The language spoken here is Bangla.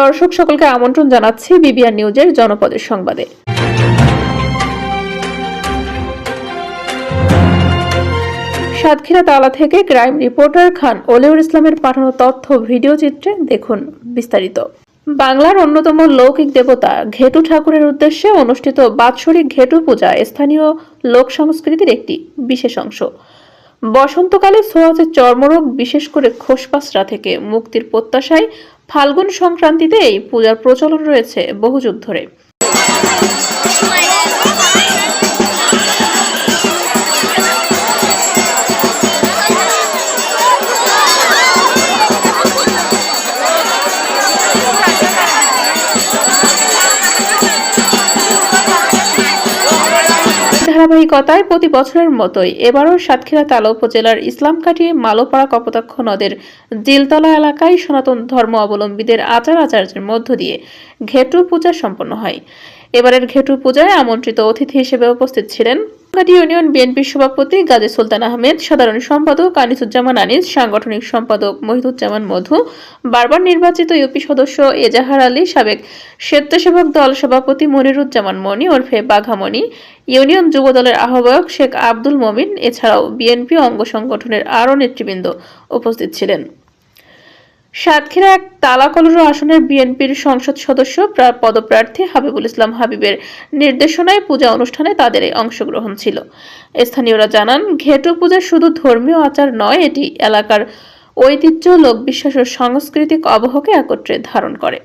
দর্শক সকলকে আমন্ত্রণ জানাচ্ছি বিবিআর নিউজের জনপদের সংবাদে। সাতক্ষীরা তালা থেকে ক্রাইম রিপোর্টার খান ওলিউর ইসলামের পাঠানো তথ্য ভিডিও চিত্রে দেখুন বিস্তারিত। বাংলার অন্যতম লৌকিক দেবতা ঘেটু ঠাকুরের উদ্দেশ্যে অনুষ্ঠিত বাৎসরিক ঘেটু পূজা স্থানীয় লোক সংস্কৃতির একটি বিশেষ অংশ। বসন্তকালে সোহাজের চর্মরোগ, বিশেষ করে খোসপাসরা থেকে মুক্তির প্রত্যাশায় ফাল্গুন সংক্রান্তিতে এই পূজার প্রচলন রয়েছে বহু যুগ ধরে। ধারাবাহিকতায় প্রতি বছরের মতোই এবারও সাতক্ষীরা তালা উপজেলার ইসলাম ইসলামকাঠি মালোপাড়া কপোতাক্ষ নদের জিলতলা এলাকায় সনাতন ধর্ম অবলম্বীদের আচার আচার্যের মধ্য দিয়ে ঘেটু পূজা সম্পন্ন হয়। এবারের ঘেটু পূজায় আমন্ত্রিত অতিথি হিসেবে উপস্থিত ছিলেন কাটি ইউনিয়ন বিএনপির সভাপতি গাজী সুলতান আহমেদ, সাধারণ সম্পাদক আনিসুজ্জামান আনিস, সাংগঠনিক সম্পাদক মহিদুজ্জামান মধু, বারবার নির্বাচিত ইউপি সদস্য এজাহার আলী, সাবেক স্বেচ্ছাসেবক দল সভাপতি মনিরুজ্জামান মনি ওরফে বাঘামণি, ইউনিয়ন যুব দলের আহ্বায়ক শেখ আব্দুল মমিন, এছাড়াও বিএনপি অঙ্গ সংগঠনের আরও নেতৃবৃন্দ উপস্থিত ছিলেন। সাতক্ষীরা এক তালাকলর আসনের বিএনপির সংসদ সদস্য পদপ্রার্থী হাবিবুল ইসলাম হাবিবের নির্দেশনায় পূজা অনুষ্ঠানে তাদের এই অংশগ্রহণ ছিল। স্থানীয়রা জানান, ঘেটু পূজা শুধু ধর্মীয় আচার নয়, এটি এলাকার ঐতিহ্য, লোকবিশ্বাস ও সাংস্কৃতিক অবহকে একত্রে ধারণ করে।